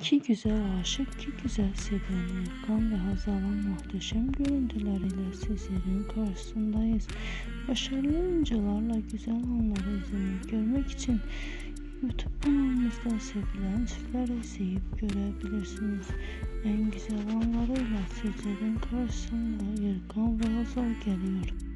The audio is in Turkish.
İki güzel aşık, iki güzel seven Erkan ve Hazal'ın muhteşem görüntüleriyle sizlerin karşısındayız. Başarılı oyuncularla güzel anları izlemek, görmek için YouTube kanalımızda sevilen çiftleri izleyip görebilirsiniz. En güzel anlarıyla sizlerin karşısında Erkan ve Hazal geliyor.